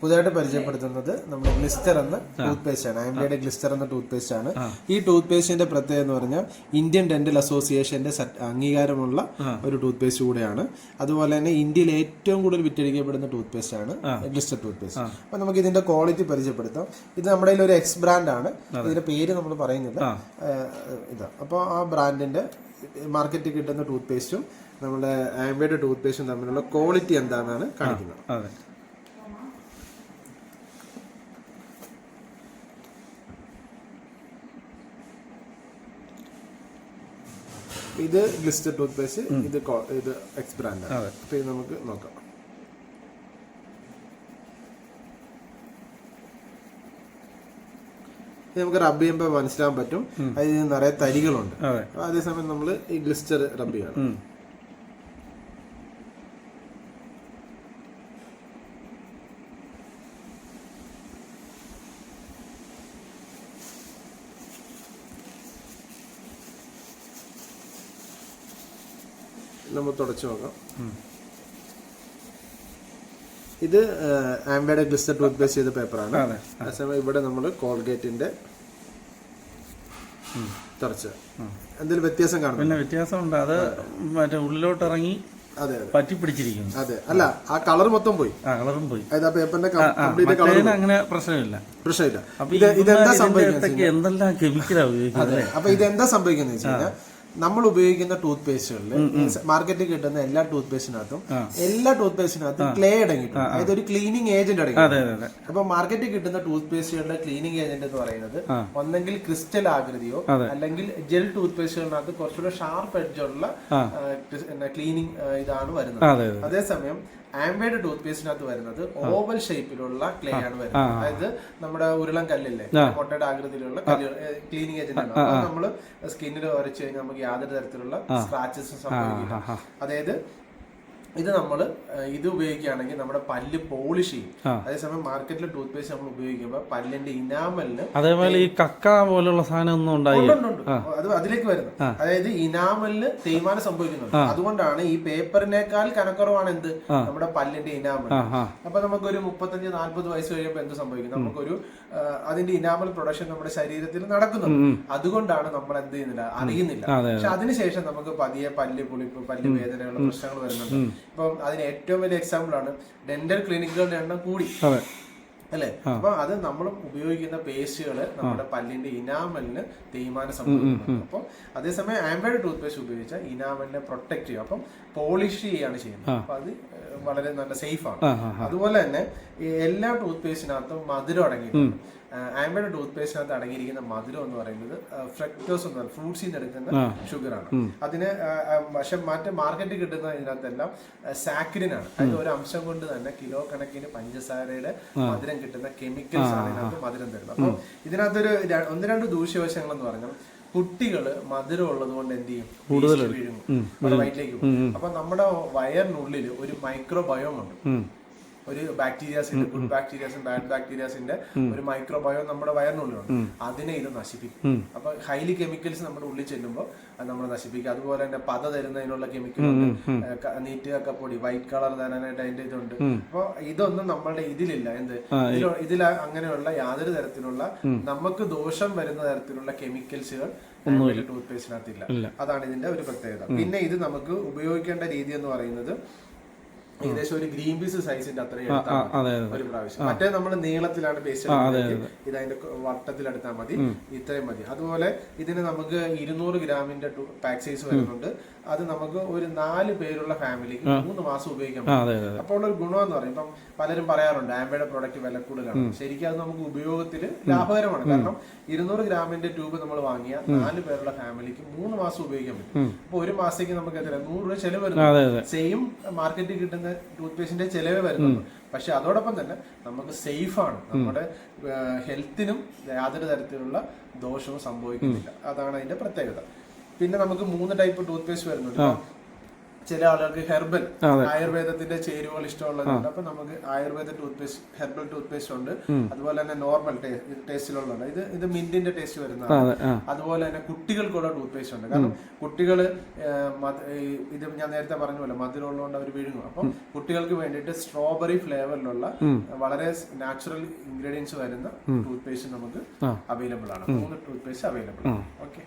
പുതിയതായിട്ട് പരിചയപ്പെടുത്തുന്നത് നമ്മുടെ ഗ്ലിസ്റ്റർ എന്ന ടൂത്ത് പേസ്റ്റ് ആണ്. ആംബിയുടെ ഗ്ലിസ്റ്റർ എന്ന ടൂത്ത് പേസ്റ്റ് ആണ് ഈ ടൂത്ത് പേസ്റ്റിന്റെ പ്രത്യേകത എന്ന് പറഞ്ഞാൽ ഇന്ത്യൻ ഡെന്റൽ അസോസിയേഷന്റെ അംഗീകാരമുള്ള ഒരു ടൂത്ത് പേസ്റ്റ് കൂടെയാണ്. അതുപോലെ തന്നെ ഇന്ത്യയിൽ ഏറ്റവും കൂടുതൽ വിറ്റഴിക്കപ്പെടുന്ന ടൂത്ത് പേസ്റ്റ് ആണ് ഗ്ലിസ്റ്റർ ടൂത്ത് പേസ്റ്റ് അപ്പൊ നമുക്ക് ഇതിന്റെ ക്വാളിറ്റി പരിചയപ്പെടുത്താം. ഇത് നമ്മുടെ ഒരു എക്സ് ബ്രാൻഡ് ആണ്. ഇതിന്റെ പേര് നമ്മൾ പറയുന്നില്ല. ഇതാ. അപ്പോൾ ആ ബ്രാൻഡിന്റെ മാർക്കറ്റിൽ കിട്ടുന്ന ടൂത്ത് പേസ്റ്റും നമ്മുടെ ആംബിയുടെ ടൂത്ത് പേസ്റ്റും തമ്മിലുള്ള ക്വാളിറ്റി എന്താണെന്നാണ് കാണിക്കുന്നത്. ഇത് ഗ്ലിസ്റ്റർ ടൂത്ത് പേസ്റ്റ് ഇത് ഇത് എക്സ് ബ്രാൻഡ്. അപ്പൊ ഇത് നമുക്ക് നോക്കാം. നമുക്ക് റബ്ബ് ചെയ്യുമ്പോൾ മനസ്സിലാക്കാൻ പറ്റും. അതിൽ നിറയെ തരികളുണ്ട്. അതേസമയം നമ്മൾ ഈ ഗ്ലിസ്റ്റർ റബ്ബ് ചെയ്യണം നമ്മൾ തുടച്ചു നോക്കാം. ഇത് ആംബയുടെ ഗ്ലിസ്റ്റർ ടൂത്ത് ബേസ് ചെയ്ത പേപ്പറാണ് അതെ അതേസമയം ഇവിടെ നമ്മൾ കോൾഗേറ്റിന്റെ തുടച്ച. എന്തെങ്കിലും വ്യത്യാസം കാണും പിന്നെ വ്യത്യാസമുണ്ട്. അത് മറ്റേ ഉള്ളിലോട്ട് ഇറങ്ങി അതെ. പറ്റി പിടിച്ചിരിക്കുന്നു അതെ. അല്ല ആ കളർ മൊത്തം പോയി. ആ കളറും പോയി. അതായത് ആ പേപ്പറിന്റെ കംപ്ലീറ്റ് കളർ അങ്ങനെ പ്രശ്നമില്ല. പ്രശ്നമില്ല. ഇത് ഇതെന്താ സംഭവിക്കുന്നത് എന്തെല്ലാം കെമിക്കലാ ഉപയോഗിക്കുന്നത് അതെ. അപ്പൊ ഇതെന്താ സംഭവിക്കുന്നത് വെച്ച് കഴിഞ്ഞാൽ നമ്മൾ ഉപയോഗിക്കുന്ന ടൂത്ത് പേസ്റ്റുകളിൽ മാർക്കറ്റിൽ കിട്ടുന്ന എല്ലാ ടൂത്ത് പേസ്റ്റിനകത്തും എല്ലാ ടൂത്ത് പേസ്റ്റിനകത്തും ക്ലേ അടങ്ങിയിട്ടുണ്ട്. അതായത് ഒരു ക്ലീനിങ് ഏജന്റ് അടങ്ങി അപ്പൊ മാർക്കറ്റിൽ കിട്ടുന്ന ടൂത്ത് പേസ്റ്റുകളുടെ ക്ലീനിങ് ഏജന്റ് എന്ന് പറയുന്നത് ഒന്നെങ്കിൽ ക്രിസ്റ്റൽ ആകൃതിയോ അല്ലെങ്കിൽ ജെൽ ടൂത്ത് പേസ്റ്റുകളിനകത്ത് കുറച്ചുകൂടെ ഷാർപ്പ് എഡ്ജുള്ള ക്ലീനിങ് ഇതാണ് വരുന്നത്. അതെ അതെ. അതേസമയം ആംബേഡ് ടൂത്ത് പേസ്റ്റിനകത്ത് വരുന്നത് ഓവൽ ഷേപ്പിലുള്ള ക്ലേ ആണ് വരുന്നത്. അതായത് നമ്മുടെ ഉരുളം കല്ലില്ലേ? മുട്ടയുടെ ആകൃതിയിലുള്ള ക്ലീനിങ് ഏജന്റ് ആണ്. നമ്മൾ നമ്മൾ സ്കിന്നിൽ ഉരച്ചു കഴിഞ്ഞാൽ നമുക്ക് യാതൊരു തരത്തിലുള്ള സ്ക്രാച്ചസും സംഭവിക്കില്ല. അതായത് ഇത് നമ്മൾ ഇത് ഉപയോഗിക്കുകയാണെങ്കിൽ നമ്മുടെ പല്ല് പോളിഷ് ചെയ്യും. അതേസമയം മാർക്കറ്റിലെ ടൂത്ത് പേസ്റ്റ് നമ്മൾ ഉപയോഗിക്കുമ്പോൾ പല്ലിന്റെ ഇനാമലിന് അതേപോലെ ഈ കക്ക പോലുള്ള സാധനം ഒന്നും ഉണ്ടായി ഉണ്ട്, ഉണ്ട്, ഉണ്ട്. അത് അതിലേക്ക് വരുന്നു. അതായത് ഇനാമലിന് തേയ്മാനം സംഭവിക്കുന്നുണ്ട്. അതുകൊണ്ടാണ് ഈ പേപ്പറിനേക്കാൾ കനക്കുറവാണ് എന്ത്? നമ്മുടെ പല്ലിന്റെ ഇനാമൽ അപ്പൊ നമുക്കൊരു മുപ്പത്തഞ്ച് നാല്പത് വയസ്സ് കഴിയുമ്പോൾ എന്ത് സംഭവിക്കും? നമുക്കൊരു അതിന്റെ ഇനാമൽ പ്രൊഡക്ഷൻ നമ്മുടെ ശരീരത്തിൽ നടക്കുന്നു അതുകൊണ്ടാണ് നമ്മൾ എന്ത് ചെയ്യുന്നില്ല? അറിയുന്നില്ല. പക്ഷെ അതിനുശേഷം നമുക്ക് പതിയെ പല്ല് പുളിപ്പ് പല്ല് വേദനയുള്ള പ്രശ്നങ്ങൾ വരുന്നുണ്ട്. ഇപ്പം അതിന് ഏറ്റവും വലിയ എക്സാമ്പിൾ ആണ് ഡെന്റൽ ക്ലിനിക്കുകളുടെ എണ്ണം കൂടി. അല്ലേ? അപ്പൊ അത് നമ്മൾ ഉപയോഗിക്കുന്ന പേസ്റ്റുകൾ നമ്മുടെ പല്ലിന്റെ ഇനാമലിന് തേയ്മാനം സംഭവിക്കുന്നുണ്ട് അപ്പം അതേസമയം ആംബേഡ് ടൂത്ത് പേസ്റ്റ് ഉപയോഗിച്ചാൽ ഇനാമലിനെ പ്രൊട്ടക്ട് ചെയ്യും അപ്പം പോളിഷ് ചെയ്യാണ് ചെയ്യുന്നത്. അപ്പൊ അത് വളരെ നല്ല സേഫ് ആണ്. അതുപോലെ തന്നെ എല്ലാ ടൂത്ത് പേസ്റ്റിനകത്തും മധുരം അടങ്ങിയിട്ടുണ്ട്. ആംബേഡ് ടൂത്ത് പേസ്റ്റിനകത്ത് അടങ്ങിയിരിക്കുന്ന മധുരം എന്ന് പറയുന്നത് ഫ്രക്ടോസ് എന്ന് പറയുന്നത് ഫ്രൂട്ട്സിൽ നിന്ന് എടുക്കുന്ന ഷുഗർ ആണ്. അതിന് പക്ഷെ മറ്റേ മാർക്കറ്റിൽ കിട്ടുന്ന ഇതിനകത്തെല്ലാം സാക്രിൻ ആണ്. അതിൽ ഒരു അംശം കൊണ്ട് തന്നെ കിലോ കണക്കിന് പഞ്ചസാരയുടെ മധുരം കിട്ടുന്ന കെമിക്കൽസ് ആണ് ഇതിനകത്ത് മധുരം തരുന്നത്. അപ്പോൾ ഇതിനകത്തൊരു ഒന്ന് രണ്ട് ദൂഷ്യവശങ്ങൾ എന്ന് പറഞ്ഞാൽ കുട്ടികൾ മധുരം ഉള്ളത് കൊണ്ട് എന്ത് ചെയ്യും? കൂടുതൽ വയറ്റിലേക്ക് പോകും. അപ്പൊ നമ്മുടെ വയറിനുള്ളിൽ ഒരു മൈക്രോ ബയോം ഉണ്ട് ഒരു ഉണ്ട് ഗുഡ് ബാക്ടീരിയാസും ബാഡ് ബാക്ടീരിയാസിന്റെ ഒരു മൈക്രോബയോ നമ്മുടെ വയറിനുള്ളിലുണ്ട്. അതിനെ ഇത് നശിപ്പിക്കും. അപ്പൊ ഹൈലി കെമിക്കൽസ് നമ്മുടെ ഉള്ളിൽ ചെല്ലുമ്പോൾ അത് നമ്മൾ നശിപ്പിക്കും. അതുപോലെ തന്നെ പത തരുന്നതിനുള്ള കെമിക്കൽ നീറ്റ് കക്കപ്പൊടി വൈറ്റ് കളർ തരാനായിട്ട് അതിന്റെ ഇതുണ്ട്. അപ്പൊ ഇതൊന്നും നമ്മളുടെ ഇതിലില്ല. എന്ത്? ഇതിൽ അങ്ങനെയുള്ള യാതൊരു തരത്തിലുള്ള നമുക്ക് ദോഷം വരുന്ന തരത്തിലുള്ള കെമിക്കൽസുകൾ ടൂത്ത് പേസ്റ്റിനകത്തില്ല അതാണ് ഇതിന്റെ ഒരു പ്രത്യേകത. പിന്നെ ഇത് നമുക്ക് ഉപയോഗിക്കേണ്ട രീതി എന്ന് പറയുന്നത് ഏകദേശം ഒരു ഗ്രീൻ പീസ് സൈസിന്റെ അത്രയും ഒരു പ്രാവശ്യം. മറ്റേ നമ്മൾ നീളത്തിലാണ് പേസ്റ്റ് ഇത് അതിന്റെ വട്ടത്തിൽ എടുത്താൽ മതി. ഇത്രയും മതി. അതുപോലെ ഇതിന് നമുക്ക് ഇരുന്നൂറ് ഗ്രാമിന്റെ പാക്ക് സൈസ് വരുന്നുണ്ട്. അത് നമുക്ക് ഒരു നാല് പേരുള്ള ഫാമിലിക്ക് മൂന്ന് മാസം ഉപയോഗിക്കാൻ പറ്റും. അപ്പോൾ ഒരു ഗുണം എന്ന് പറയും. ഇപ്പം പലരും പറയാറുണ്ട് ആംബയുടെ പ്രോഡക്റ്റ് വില കൂടുതലാണ്. ശരിക്കും അത് നമുക്ക് ഉപയോഗത്തിൽ ലാഭകരമാണ്. കാരണം ഇരുന്നൂറ് ഗ്രാമിന്റെ ട്യൂബ് നമ്മൾ വാങ്ങിയ നാല് പേരുള്ള ഫാമിലിക്ക് മൂന്ന് മാസം ഉപയോഗിക്കാൻ പറ്റും. അപ്പൊ ഒരു മാസത്തേക്ക് നമുക്ക് എത്ര നൂറ് രൂപ ചെലവ് വരുന്നത് സെയിം മാർക്കറ്റിൽ കിട്ടുന്ന ടൂത്ത് പേസ്റ്റിന്റെ ചെലവ് വരുന്നുള്ളൂ. പക്ഷെ അതോടൊപ്പം തന്നെ നമുക്ക് സേഫ് ആണ് നമ്മുടെ ഹെൽത്തിനും യാതൊരു തരത്തിലുള്ള ദോഷവും സംഭവിക്കുന്നില്ല. അതാണ് അതിന്റെ പ്രത്യേകത. പിന്നെ നമുക്ക് മൂന്ന് ടൈപ്പ് ടൂത്ത് പേസ്റ്റ് വരുന്നുണ്ട് ചില ആളുകൾക്ക് ഹെർബൽ. ആയുർവേദത്തിന്റെ ചേരുവകൾ ഇഷ്ടമുള്ളതുണ്ട് അപ്പൊ നമുക്ക് Ayurveda toothpaste herbal toothpaste ഉണ്ട് അതുപോലെ തന്നെ നോർമൽ ടേസ്റ്റിലുള്ളതാണ് ഇത് ഇത് മിന്റിന്റെ ടേസ്റ്റ് വരുന്നതാണ്. അതുപോലെ തന്നെ കുട്ടികൾക്കുള്ള ടൂത്ത് പേസ്റ്റ് ഉണ്ട്. കാരണം കുട്ടികൾ ഇത് ഞാൻ നേരത്തെ പറഞ്ഞ പോലെ മധുരമുള്ളതുകൊണ്ട് അവർ വിഴുങ്ങും. അപ്പം കുട്ടികൾക്ക് വേണ്ടിയിട്ട് സ്ട്രോബെറി ഫ്ലേവറിലുള്ള വളരെ നാച്ചുറൽ ഇൻഗ്രീഡിയൻസ് വരുന്ന ടൂത്ത് പേസ്റ്റ് നമുക്ക്. അവൈലബിൾ ആണ്. മൂന്ന് ടൂത്ത് പേസ്റ്റ് അവൈലബിൾ ആണ്. ഓക്കെ.